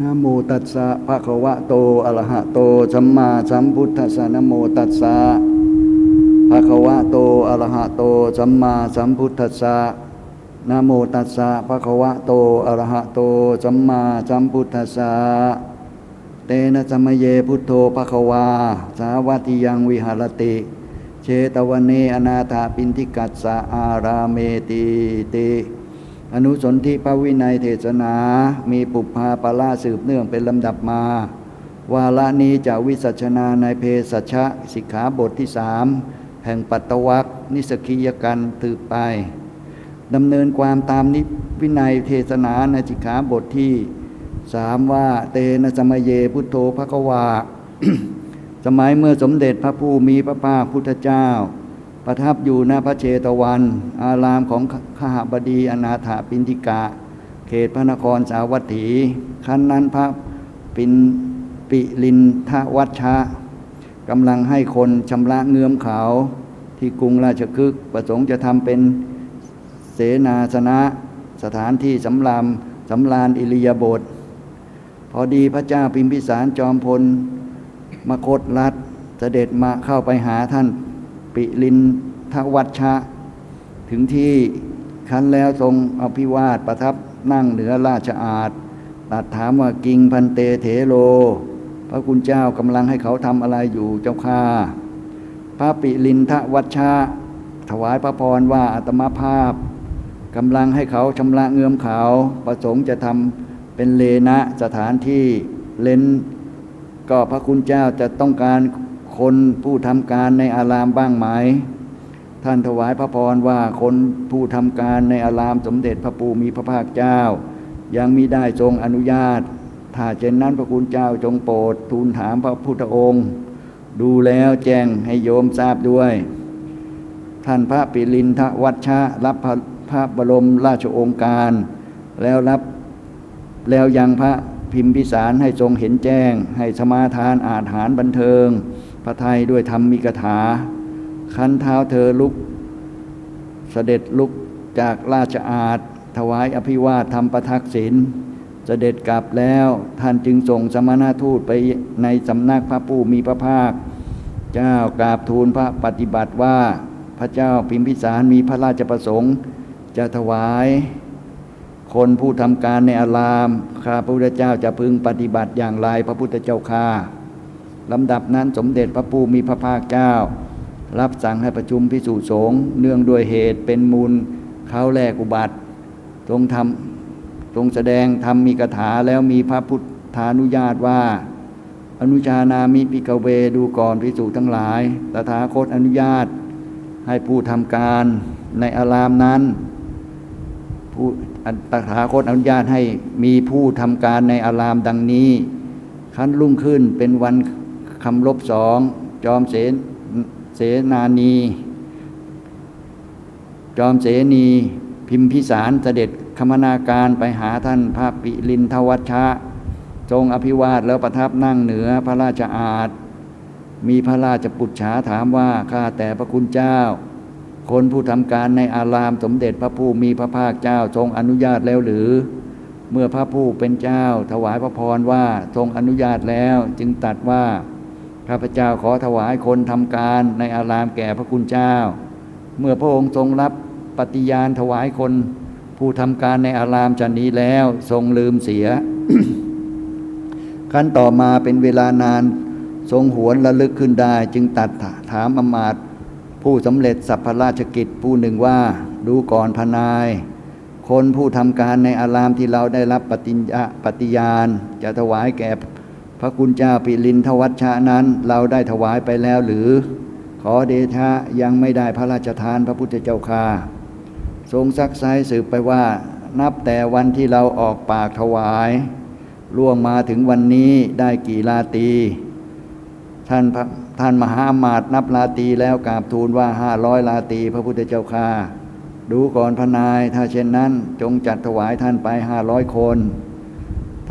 นะโมตัสสะภะคะวะโตอะระหะโตสัมมาสัมพุทธัสสะนะโมตัสสะภะคะวะโตอะระหะโตสัมมาสัมพุทธัสสะนะโมตัสสะภะคะวะโตอะระหะโตสัมมาสัมพุทธัสสะเตนะสัมเยพุทโธภะคะวา สาวัติยังวิหารติ เชตวันเนอนาถาปินทิกัสสะอาราเมติติ อนุสนธิพระวินัยเทศนา มีปุพพาปาราสืบเนื่องเป็นลำดับมา วาระนี้จะวิสัชนาในเพศชะสิกขาบทที่สามแห่งปัตตวักนิสกิยกันถือไปดำเนินความตามนิวินัยเทศนาในสิกขาบทที่สามว่าเตนะสมัยเยพุทโธภควา สมัยเมื่อสมเด็จพระผู้มีพระภาคพุทธเจ้า ประทับอยู่ณพระเชตวัน อารามของขหบดีอนาถาปินทิกะ เขตพระนครสาวัตถีขั้นนั้นพระปินปิลินทวัชชะกำลังให้คนชำระเงื้อมเขาที่กรุงราชคฤห์ประสงค์จะทำเป็นเสนาสนะสถานที่สำรามสำรานอิริยาบถพอดีพระเจ้าพิมพิสารจอมพลมคตรัฐเสด็จมาเข้าไปหาท่าน ปิลินทวัชชะ ถึงที่คันแล้วทรงอภิวาทประทับนั่งเหนือราชอาณตัดถามว่ากิงพันเตเถโล พระคุณเจ้ากำลังให้เขาทำอะไรอยู่เจ้าค่าพระปิลินทวัชชะ ถวายพระพรว่าอัตมาภาพกำลังให้เขาชำระเงื่อมเขาประสงค์จะทำเป็นเลนะสถานที่เลนก็พระคุณเจ้าจะต้องการ คนผู้ทำการในอารามบ้างไหม ท่านถวายพระพรว่าคนผู้ทำการในอารามสมเด็จพระปูมีพระภาคเจ้า ยังมิได้ทรงอนุญาต ถ้าเช่นนั้นพระคุณเจ้าจงโปรดทูลถามพระพุทธองค์ ดูแล้วแจ้งให้โยมทราบด้วย ท่านพระปิลินทวัชชะรับพระพระบรมราชโองการ แล้วรับแล้วยังพระพิมพิสารให้ทรงเห็นแจ้ง ให้สมาทานอาหารบันเทิง พระไทยด้วยธรรมมิกถา คันเท้าเธอลุกเสด็จลุกจากราชอาณถวายอภิวาทธรรมประทักษิณเสด็จกลับแล้วท่านจึงส่งสมณทูตไปในสำนักพระผู้มีพระภาค เจ้ากราบทูลพระปฏิบัติว่าพระเจ้าพิมพิสารมีพระราชประสงค์ จะถวาย คนผู้ทำการในอาราม ข้าพระพุทธเจ้าจะพึงปฏิบัติอย่างไรพระพุทธเจ้าค่า ลำดับนั้นสมเด็จพระผู้มีพระภาคเจ้า รับสั่งให้ประชุมพิสุสงฆ์เนื่องด้วยเหตุเป็นมูลเขาแลกอุบัติทรงทำทรงแสดงทำมีกถาแล้วมีพระพุทธานุญาตว่า อนุชานามิปิกเวดูก่อนพิสุทั้งหลายตถาคตอนุญาต ให้ผู้ทำการในอารามนั้นผู้ตถาคตอนุญาตให้มีผู้ทำการในอารามดังนี้ขั้นรุ่งขึ้นเป็นวัน คำลบสองจอมเสนเสนานี จอมเสนีพิมพิสารเสด็จคมนาการไปหาท่านพระปิลินทวัชชะ ทรงอภิวาทแล้วประทับนั่งเหนือพระราชอาณมีพระราชปุจฉาถามว่าข้าแต่พระคุณเจ้า คนผู้ทำการในอารามสมเด็จพระผู้มีพระภาคเจ้าทรงอนุญาตแล้วหรือ เมื่อพระผู้เป็นเจ้า ถวายพระพรว่าทรงอนุญาตแล้วจึงตัดว่า ข้าพเจ้าขอถวายคนทำการในอารามแก่พระคุณเจ้า เมื่อพระองค์ทรงรับปฏิญาณถวายคนผู้ทำการในอารามจันนี้แล้วทรงลืมเสีย ขั้นต่อมาเป็นเวลานานทรงหวนระลึกขึ้นได้ จึงตัดถามอมาตย์ผู้สำเร็จสัพพราชกิจผู้หนึ่งว่าดูก่อนพนาย คนผู้ทำการในอารามที่เราได้รับปฏิญญาปฏิญาณ จะถวายแก่ พระคุณเจ้าปิลินทวัชชะนั้น เราได้ถวายไปแล้วหรือ ขอเดชะยังไม่ได้พระราชทานพระพุทธเจ้าค่าทรงซักไซสืบไปว่า นับแต่วันที่เราออกปากถวายล่วงมาถึงวันนี้ได้กี่ลาตีท่านท่านมหามาตนับลาตีแล้วกราบทูลว่าห้าร้อยลาตีพระพุทธเจ้าค่าดูก่อนพนายถ้าเช่นนั้นจงจัดถวายท่านไปห้าร้อยคน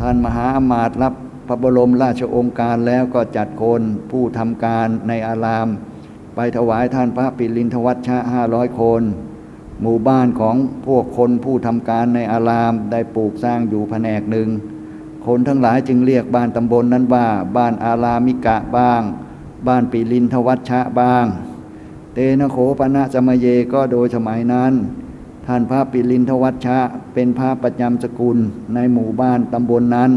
ท่านมหามาตรับ พระบรมราชองค์การแล้วก็จัดคนผู้ทำการในอาราม ไปถวายท่านพระปิลินทวัชชะห้าร้อยคน หมู่บ้านของพวกคนผู้ทำการในอารามได้ปลูกสร้างอยู่แผนกหนึ่ง คนทั้งหลายจึงเรียกบ้านตำบลนนั้นว่า บ้านอารามิกะบ้าง บ้านปิลินทวัชชะบ้าง เตนะโขปนะสมเยก็โดยสมัยนั้นท่านพระปิลินทวัชชะเป็นพระประจำสกุลในหมู่บ้านตำบลนนั้น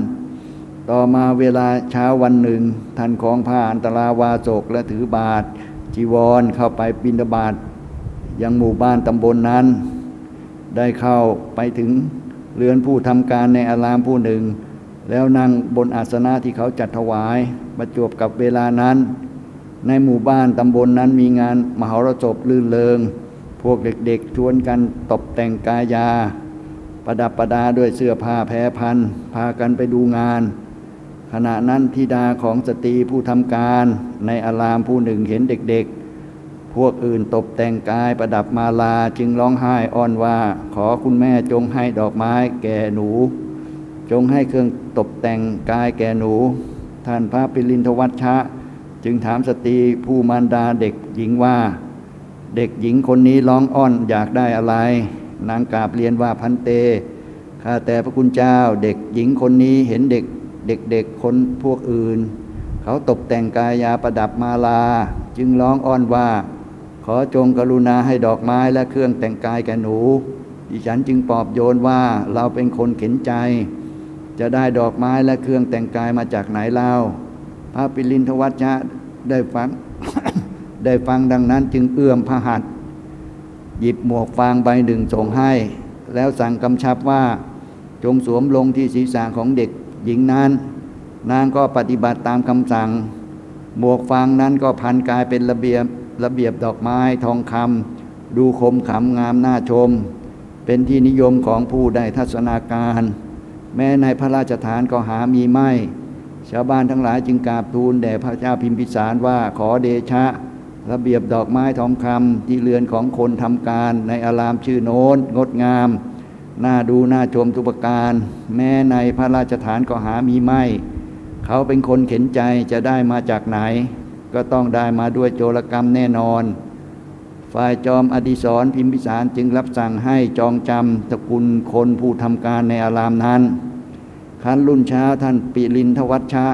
ต่อมาเวลาเช้าวันหนึ่ง ท่านของผ้าอันตราวาสกและถือบาทจีวรเข้าไปบินบาตยังหมู่บ้านตำบลนนั้น ได้เข้าไปถึงเรือนผู้ทำการในอารามผู้หนึ่ง แล้วนั่งบนอาสนะที่เขาจัดถวายประจวบกับเวลานั้น ในหมู่บ้านตำบลนนั้นมีงานมหรสพลื่นเริงพวกเด็กๆชวนกันตบแต่งกายา ประดับประดาด้วยเสื้อผ้าแพรพันพากันไปดูงาน ขณะนั้นธิดาของสตรีผู้ทำการในอารามผู้หนึ่งเห็นเด็กๆ พวกอื่นตกแต่งกายประดับมาลาจึงร้องไห้อ้อนว่า ขอคุณแม่จงให้ดอกไม้แก่หนู จงให้เครื่องตกแต่งกายแก่หนู ท่านพระปิลินทวัชชะ จึงถามสตรีผู้มารดาเด็กหญิงว่า เด็กหญิงคนนี้ร้องอ้อนอยากได้อะไร นางกาบเรียนว่าพันเตข้าแต่พระคุณเจ้าเด็กหญิงคนนี้เห็นเด็ก เด็กๆคนพวกอื่น เขาตกแต่งกายาประดับมาลา จึงร้องอ้อนว่า ขอจงกรุณาให้ดอกไม้และเครื่องแต่งกายแก่หนู ดิฉันจึงปลอบโยนว่าเราเป็นคนเข็นใจ จะได้ดอกไม้และเครื่องแต่งกายมาจากไหนเล่าพระปิลินทวัชชะได้ฟังได้ฟังดังนั้นจึงเอื้อมพระหัตหยิบหมวกฟางใบหนึ่งส่งให้ แล้วสั่งกำชับว่าจงสวมลงที่ศีรษะของเด็ก หญิงนั้น นางก็ปฏิบัติตามคำสั่ง หมวกฟางนั้นก็พันกายเป็นระเบียบระเบียบดอกไม้ทองคำดูคมขำงามน่าชม เป็นที่นิยมของผู้ได้ทัศนาการ แม้ในพระราชฐานก็หามีไม่ ชาวบ้านทั้งหลายจึงกราบทูลแด่พระเจ้าพิมพิสารว่าขอเดชะ ระเบียบดอกไม้ทองคำที่เรือนของคนทำการในอารามชื่อโน้นงดงาม น่าดูน่าชมทุกประการ แม้ในพระราชฐานก็หามีไม่ เขาเป็นคนเข็นใจจะได้มาจากไหน ก็ต้องได้มาด้วยโจรกรรมแน่นอน ฝ่ายจอมอดิศรพิมพิสารจึงรับสั่งให้จองจำสกุลคนผู้ทำการในอารามนั้นคันรุ่นเช้าท่านปิลินทวัชชะ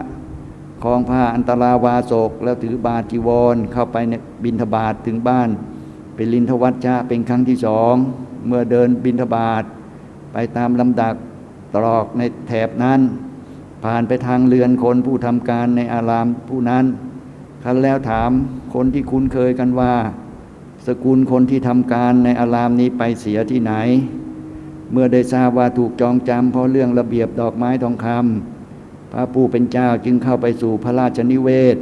คลองผ้าอันตราวาโศก แล้วถือบาจีวรเข้าไปในบินทบาทถึงบ้านปิลินทวัชชะเป็นครั้งที่สอง เมื่อเดินบินทบาท ไปตามลำดับตรอกในแถบนั้น ผ่านไปทางเรือนคนผู้ทำการในอารามผู้นั้นคันแล้วถามคนที่คุ้นเคยกันว่า สกุลคนที่ทำการในอารามนี้ไปเสียที่ไหน เมื่อได้ทราบว่าถูกจองจำเพราะเรื่องระเบียบดอกไม้ทองคำพระผู้เป็นเจ้าจึงเข้าไปสู่พระราชนิเวศ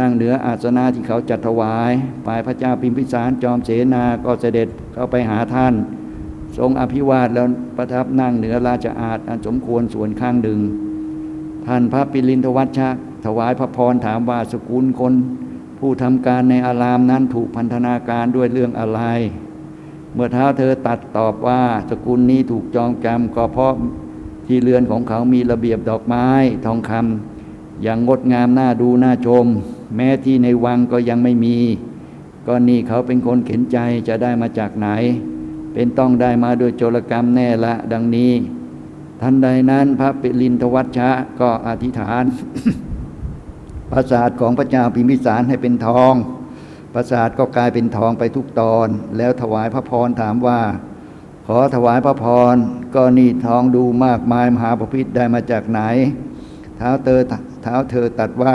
นั่งเหนืออาสนะที่เขาจัดถวายฝ่ายพระเจ้าพิมพิสารจอมเสนาก็เสด็จเข้าไปหาท่าน ทรงอภิวาทแล้วประทับนั่งเหนือราชอาณอันสมควรส่วนข้างหนึ่งท่านพระปิลินทวัชชะถวายพระพรถามว่าสกุลคน ผู้ทำการในอารามนั้นถูกพันธนาการด้วยเรื่องอะไร เมื่อเท้าเธอตัดตอบว่าสกุลนี้ถูกจองจำก็เพราะที่เรือนของเขามีระเบียบดอกไม้ทองคำอย่างงดงามน่าดูน่าชม แม้ที่ในวังก็ยังไม่มี ก็นี่เขาเป็นคนเข็นใจจะได้มาจากไหน เป็นต้องได้มาโดยโจรกรรมแน่ละ ดังนี้ ทันใดนั้นพระปิลินทวัชชะก็อธิษฐาน ปราสาทของพระเจ้าพิมพิสารให้เป็นทอง ปราสาทก็กลายเป็นทองไปทุกตอน แล้วถวายพระพรถามว่า ขอถวายพระพรก็นี่ทองดูมากมายมหาประพิษได้มาจากไหน เท้าเธอเท้าเธอตัดว่า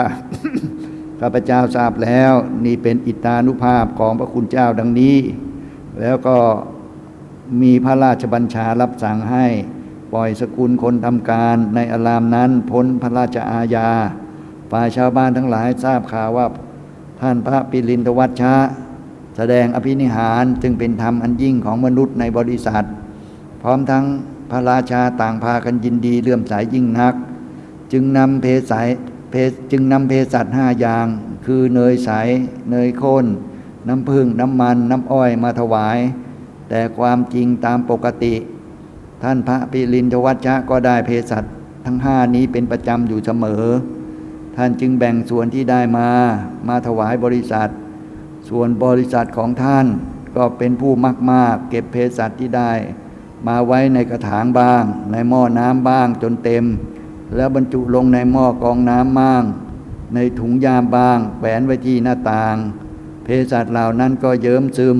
ข้าพเจ้าทราบแล้วนี่เป็นอิตานุภาพของพระคุณเจ้าดังนี้ แล้วก็ มีพระราชบัญชารับสั่งให้ปล่อยสกุลคนทำการในอารามนั้นพ้นพระราชอาญาฝ่ายชาวบ้านทั้งหลายทราบข่าวว่าท่านพระปิลินทวัชชะ แสดงอภินิหารจึงเป็นธรรมอันยิ่งของมนุษย์ในบริษัท พร้อมทั้งพระราชาต่างพากันยินดีเลื่อมใสยยิ่งนัก จึงนำเพสายเพจึงนำเพสัตห้าอย่าง คือเนยใสเนยข้น น้ำผึ้งน้ำมัน น้ำอ้อยมาถวาย แต่ความจริงตามปกติ ท่านพระปิลินทวัชชะก็ได้เพสัตทั้งห้านี้เป็นประจำอยู่เสมอ ท่านจึงแบ่งส่วนที่ได้มา มาถวายบริษัท ส่วนบริษัทของท่านก็เป็นผู้มากมากๆเก็บเพสัตที่ได้ มาไว้ในกระถางบ้าง ในหม้อน้ำบ้างจนเต็ม แล้วบรรจุลงในหม้อกองน้ำมั่งในถุงยามบางแขวนไว้ที่หน้าต่าง เภสัชเหล่านั้นก็เยิ้มซึม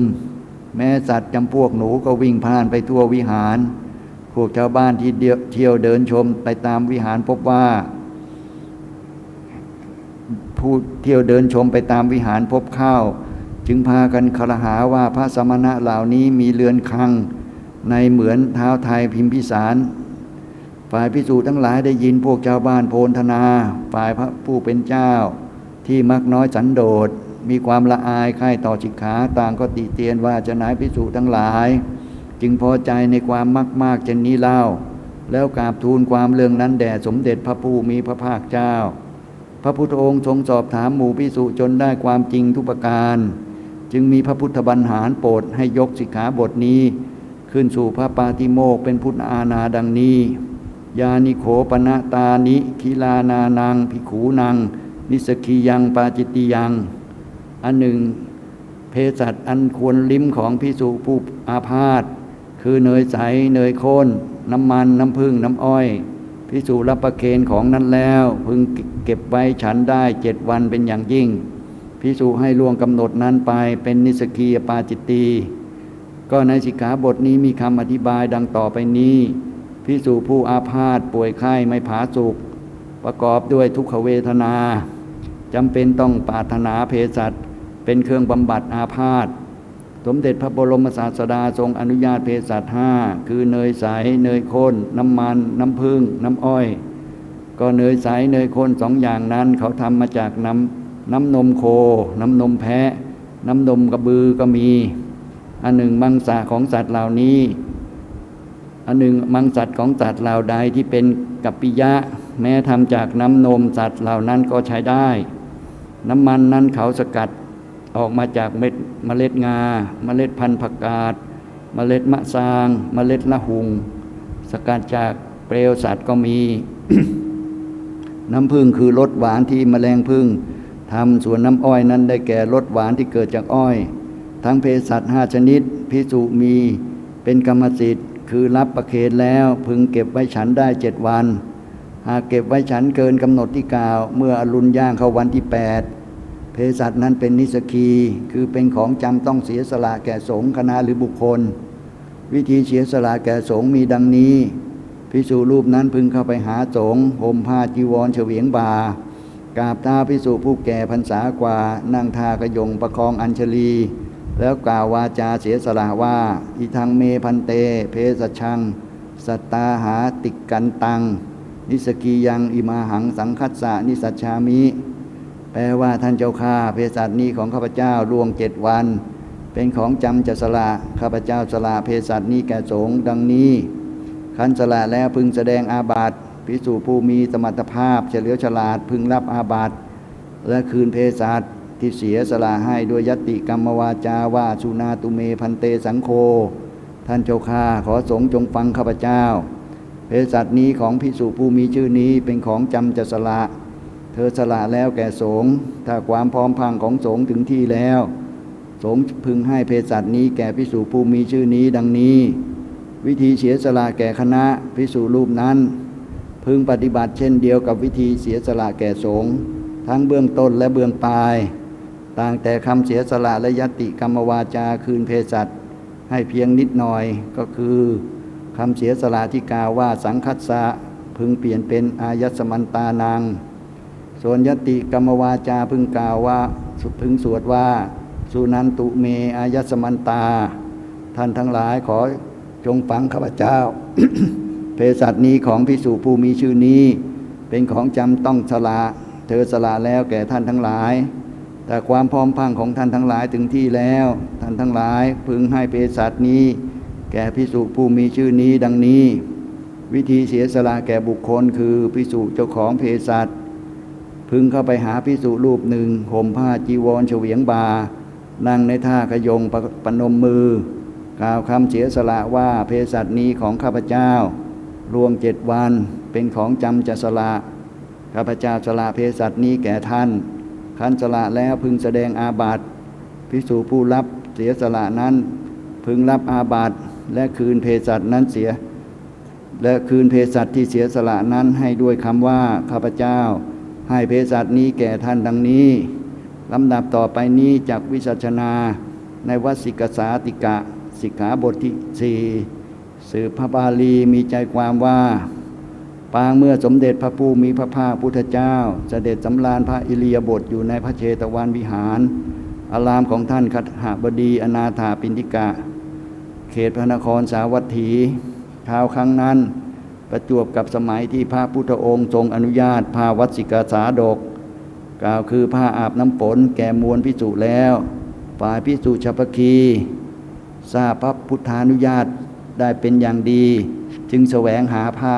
แม้สัตว์จำพวกหนูก็วิ่งผ่านไปทั่ววิหาร พวกชาวบ้านที่เดียวเที่ยวเดินชมไปตามวิหารพบว่า ผู้เที่ยวเดินชมไปตามวิหารพบข้าว จึงพากันคารหาว่าพระสมณะเหล่านี้มีเรือนคลัง ในเหมือนเท้าไทยพิมพิสาร ฝ่ายพิสูจน์ทั้งหลายได้ยินพวกชาวบ้านโพนธนา ฝ่ายพระผู้เป็นเจ้าที่มักน้อยสันโดษ มีความละอายใคร่ต่อจิกขาต่างก็ติเตียนว่าจะนายพิสูจทั้งหลาย จึงพอใจในความมากมากๆเช่นนี้เล่า แล้วกราบทูลความเรื่องนั้นแด่สมเด็จพระผู้มีพระภาคเจ้า พระพุทธองค์ทรงสอบถามหมู่พิสุจนได้ความจริงทุกประการ จึงมีพระพุทธบัญหารโปรดให้ยกสิกขาบทนี้ ขึ้นสู่พระปาติโมกเป็นพุทธอาณาดังนี้ ยานิโขปณะตานิคิลานานัง ภิขูนัง นิสกียังปาจิตติยัง อันหนึ่งเภสัชอันควรลิ้มของพิสุผู้อาพาธคือเนยใสเนยข้น น้ำมันน้ำผึ้งน้ำอ้อย พิสูรับประเคนของนั้นแล้ว พึงเก็บไว้ฉันได้เจ็ดวันเป็นอย่างยิ่ง พิสูให้ล่วงกำหนดนั้นไปเป็นนิสกีปาจิตตีก็ในสิกขาบทนี้มีคำอธิบายดังต่อไปนี้ พิสูผู้อาพาธป่วยไข้ไม่ผาสุกประกอบด้วยทุกขเวทนาจำเป็นต้องปาถนาเภสัช เป็นเครื่องบำบัดอาพาธสมเด็จพระบรมศาสดาทรงอนุญาตเภสัชห้าคือเนยใสเนยข้น น้ำมัน น้ำผึ้งน้ำอ้อย ก็เนยใสเนยข้นสองอย่างนั้น เขาทำมาจากน้ำน้ำนมโค น้ำนมแพะ น้ำนมกระบือก็มี อันหนึ่งมังสะของสัตว์เหล่านี้ อันหนึ่งมังสัตว์ของสัตว์เหล่าใดที่เป็นกัปปิยะ แม้ทำจากน้ำนมสัตว์เหล่านั้นก็ใช้ได้ น้ำมันนั้นเขาสกัด ออกมาจากเม็ดเมล็ดงา เมล็ดพันธุ์ผักกาดเมล็ดมะซาง เมล็ดละหุง สกัดจากเปลวสัตว์ก็มี น้ำผึ้งคือรสหวานที่แมลงผึ้งทำส่วนน้ำอ้อยนั้นได้แก่รสหวานที่เกิดจากอ้อย ทั้งเภสัชห้าชนิด พิสุมีเป็นกรรมสิทธิ์ คือรับประเคนแล้วพึงเก็บไว้ฉันได้เจ็ดวัน หากเก็บไว้ฉันเกินกำหนดที่กล่าว เมื่ออรุณย่างเข้าวันที่แปด สัชนั้นเป็นนิสกีคือเป็นของจำต้องเสียสละแก่สงฆ์คณะหรือบุคคล วิธีเสียสละแก่สงฆ์มีดังนี้พิสูรูปนั้นพึงเข้าไปหาสงฆ์ห่มผ้าจีวรเฉวียงบากราบท้าพิสูผู้แก่พรรษากว่านั่งทากระยงประคองอัญชลี แล้วกล่าววาจาเสียสละว่าอิทังเมพันเต เพศชัง สัตตาหาติกันตัง นิสกียังอิมาหังสังคัสสะนิสัชชามิ แปลว่าท่านเจ้าข้าเภสัชนี้ของข้าพเจ้าล่วงเจ็ดวัน เป็นของจำจะสละข้าพเจ้าสละเภสัชนี้แก่สงฆ์ดังนี้ขันสละแล้วพึงแสดงอาบัติพิสูผู้มีสมรรถภาพเฉลียวฉลาดพึงรับอาบัติและคืนเภสัชที่เสียสละให้ด้วยยติกรรมวาจาว่าสุนาตุเมพันเตสังโฆท่านเจ้าข้าขอสงฆ์จงฟังข้าพเจ้าเภสัชนี้ของพิสูผู้มีชื่อนี้เป็นของจำจะสละ เธอสละแล้วแก่สงฆ์ถ้าความพร้อมพังของสงฆ์ถึงที่แล้ว สงฆ์พึงให้เภสัชนี้แก่พิสูผู้มีชื่อนี้ดังนี้ วิธีเสียสละแก่คณะพิสูรูปนั้น พึงปฏิบัติเช่นเดียวกับวิธีเสียสละแก่สงฆ์ทั้งเบื้องต้นและเบื้องปลาย ต่างแต่คำเสียสละและยติกรรมวาจาคืนเภสัชให้เพียงนิดหน่อยก็คือคำเสียสละที่กล่าวว่าสังคัสสะพึงเปลี่ยนเป็นอายัสมันตานัง ส่วนยติกรรมวาจาพึงกล่าวว่าพึงสวดว่า สุนันตุเมอายสมันตา ท่านทั้งหลายขอจงฟังข้าพเจ้าเภสัชนี้ของพิสูผู้มีชื่อนี้ เป็นของจำต้องสละเธอสละแล้วแก่ท่านทั้งหลาย แต่ความพร้อมพังของท่านทั้งหลายถึงที่แล้ว ท่านทั้งหลายพึงให้เภสัชนี้ แก่พิสูผู้มีชื่อนี้ดังนี้ วิธีเสียสละแก่บุคคลคือพิสูเจ้าของเภสัช พึงเข้าไปหาพิสุรูปหนึ่งห่มผ้าจีวรเฉวียงบา นั่งในท่าขยงปปนมมือ กล่าวคำเสียสละว่าเภสัชนี้ของข้าพเจ้า รวมเจ็ดวันเป็นของจำจะสละ ข้าพเจ้าสละเภสัชนี้แก่ท่านคันสละแล้วพึงแสดงอาบัติพิสูผู้รับเสียสละนั้น พึงรับอาบัติและคืนเภสัชนั้นเสีย และคืนเภสัชที่เสียสละนั้นให้ด้วยคำว่าข้าพเจ้า ให้เภสัชนี้แก่ท่านดังนี้ลำดับต่อไปนี้จากวิสัชนาในวสิกสาติกะสิกขาบทที่สี่สืบพระบาลีมีใจความว่า ปางเมื่อสมเด็จพระผู้มีพระภาคพุทธเจ้าเสด็จสำราญพระอิริยาบถอยู่ในพระเชตวันวิหาร อารามของท่านคหบดีอนาถาปินทิกะ เขตพระนครสาวัตถีคราวครั้งนั้น ประจวบกับสมัยที่พระพุทธองค์ทรงอนุญาตพาวัดสิกาสาดก กล่าวคือผ้าอาบน้ำฝนแก่มวลพิสุแล้วฝ่ายพิสุชพคีทราบพระพุทธานุญาตได้เป็นอย่างดี จึงแสวงหาผ้า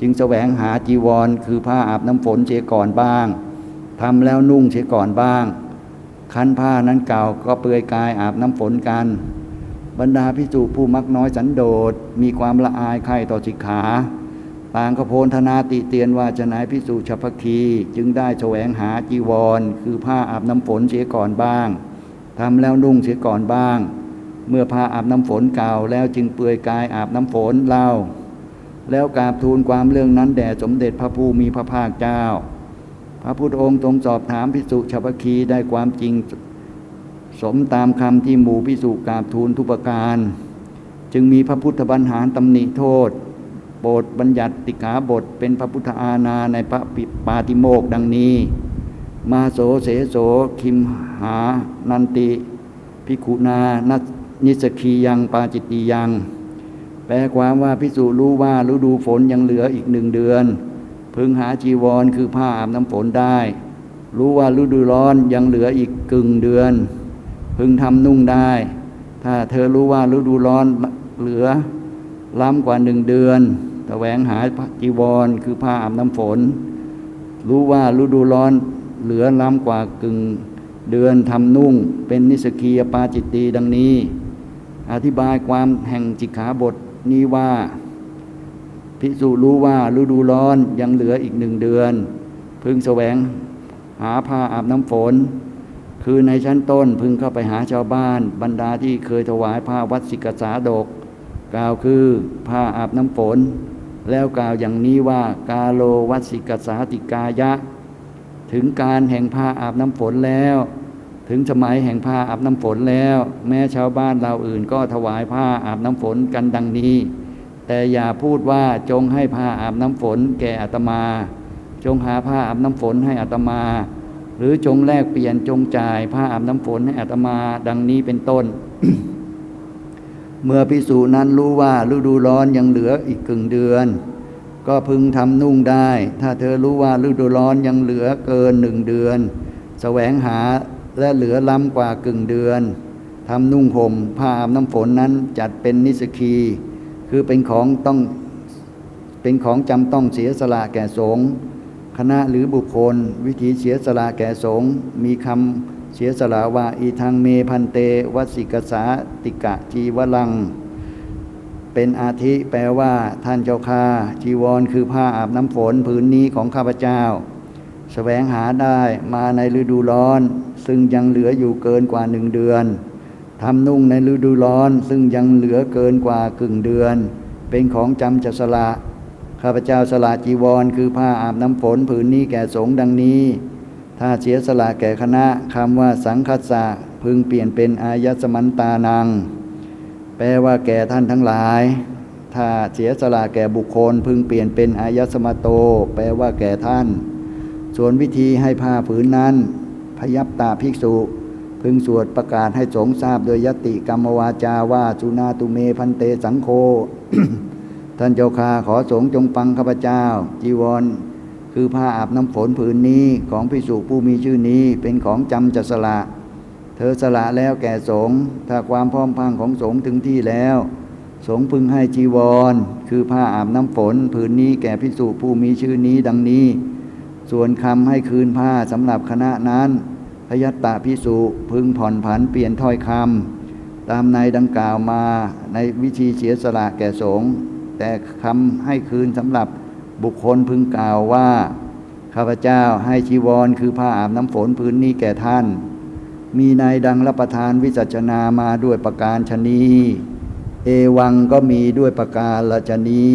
จึงแสวงหาจีวร คือผ้าอาบน้ำฝนเสียก่อนบ้างทำแล้วนุ่งเสียก่อนบ้าง คันผ้านั้นเก่าก็เปลือยกายอาบน้ำฝนกัน บรรดาพิจุผู้มักน้อยสันโดษมีความละอายใคร่ต่อสิกขา ต่างกระโพนธนาติเตียนว่าจะนายพิสุชพคีจึงได้แสวงหาจีวร คือผ้าอาบน้ำฝนเสียก่อนบ้างทำแล้วนุ่งเสียก่อนบ้าง เมื่อผ้าอาบน้ำฝนเก่าแล้วจึงเปลือยกายอาบน้ำฝนเล่า แล้วกราบทูลความเรื่องนั้นแด่สมเด็จพระผู้มีพระภาคเจ้า พระพุทธองค์ทรงสอบถามพิสุชพคีได้ความจริง สมตามคำที่หมู่พิสุกราบทูลทุปการ จึงมีพระพุทธบัญหารตำหนิโทษ โปรดบัญญัติติขาบทเป็นพระพุทธอาณาในพระปิปาติโมกดังนี้ มาโสเสโสคิมหานันติพิกุณานันิสกียังปาจิตติยัง แปลความว่าพิสุรู้ว่าฤดูฝนยังเหลืออีกหนึ่งเดือน พึงหาจีวรคือผ้าอาบน้ำฝนได้ รู้ว่าฤดูร้อนยังเหลืออีกกึ่งเดือน พึงทำนุ่งได้ ถ้าเธอรู้ว่าฤดูร้อนเหลือล้ำกว่าหนึ่งเดือน แสวงหาจีวรคือผ้าอาบน้ำฝน รู้ว่าฤดูร้อนเหลือล้ำกว่ากึ่งเดือนทำนุ่ง เป็นนิสกียปาจิตตีดังนี้ อธิบายความแห่งจิกขาบทนี้ว่าพิสูจรู้ว่าฤดูร้อนยังเหลืออีกหนึ่งเดือน พึงแสวงหาผ้าอาบน้ำฝน คือในชั้นต้นพึงเข้าไปหาชาวบ้าน บรรดาที่เคยถวายผ้าวัดสิกษาดก กล่าวคือผ้าอาบน้ำฝน แล้วกล่าวอย่างนี้ว่ากาโลวัสิกษาติกายะ ถึงการแห่งผ้าอาบน้ำฝนแล้ว ถึงสมัยแห่งผ้าอาบน้ำฝนแล้ว แม้ชาวบ้านเราอื่นก็ถวายผ้าอาบน้ำฝนกันดังนี้ แต่อย่าพูดว่าจงให้ผ้าอาบน้ำฝนแก่อัตมา จงหาผ้าอาบน้ำฝนให้อัตมา หรือจงแลกเปลี่ยนจงจ่ายผ้าอาบน้ำฝนให้อัตมา ดังนี้เป็นต้น เมื่อพิสูจนั้นรู้ว่าฤดูร้อนยังเหลืออีกกึ่งเดือน ก็พึงทำนุ่งได้ ถ้าเธอรู้ว่าฤดูร้อนยังเหลือเกินหนึ่งเดือนแสวงหาและเหลือล้ำกว่ากึ่งเดือนทำนุ่งห่มผ้าอาบน้ำฝนนั้นจัดเป็นนิสกี คือเป็นของต้องเป็นของจำต้องเสียสละแก่สงฆ์คณะหรือบุคคล วิธีเสียสละแก่สงฆ์มีคำ เสียสละว่าอีทางเมพันเตวสิกษาติกะจีวลัง เป็นอาทิแปลว่าท่านเจ้าค่าจีวรคือผ้าอาบน้ำฝนผืนนี้ของข้าพเจ้าแสวงหาได้มาในฤดูร้อน ซึ่งยังเหลืออยู่เกินกว่าหนึ่งเดือนทำนุ่งในฤดูร้อนซึ่งยังเหลือเกินกว่ากึ่งเดือน เป็นของจำจะสละข้าพเจ้าสละจีวร คือผ้าอาบน้ำฝนผืนนี้แก่สงฆ์ดังนี้ ถ้าเสียสละแก่คณะคำว่าสังคัสสะพึงเปลี่ยนเป็นอายสมันตานัง แปลว่าแก่ท่านทั้งหลาย ถ้าเสียสละแก่บุคคล พึงเปลี่ยนเป็นอายสมโต แปลว่าแก่ท่าน ส่วนวิธีให้ผ้าผืนนั้น พยับตาภิกษุ พึงสวดประกาศให้สงทราบโดยยติกรรมวาจาว่าจุนาตุเมพันเตสังโฆท่านเจ้าค่าขอสงฆ์จงฟังข้าพเจ้า จีวร คือผ้าอาบน้ำฝนผืนนี้ของพิสุผู้มีชื่อนี้เป็นของจำจะสละ เธอสละแล้วแก่สงฆ์ถ้าความพร้อมพังของสงฆ์ถึงที่แล้ว สงฆ์พึงให้จีวร คือผ้าอาบน้ำฝนผืนนี้แก่พิสุผู้มีชื่อนี้ดังนี้ ส่วนคำให้คืนผ้าสำหรับคณะนั้นพยัตตาพิสุพึงผ่อนผันเปลี่ยนถ้อยคำตามในดังกล่าวมาในวิธีเสียสละแก่สงฆ์แต่คำให้คืนสำหรับ บุคคลพึงกล่าวว่า ข้าพเจ้าให้ชีวรคือผ้าอาบน้ำฝนพื้นนี้แก่ท่าน มีนายดังรับประทานวิจัชนามาด้วยประการชนี เอวังก็มีด้วยประการละชนี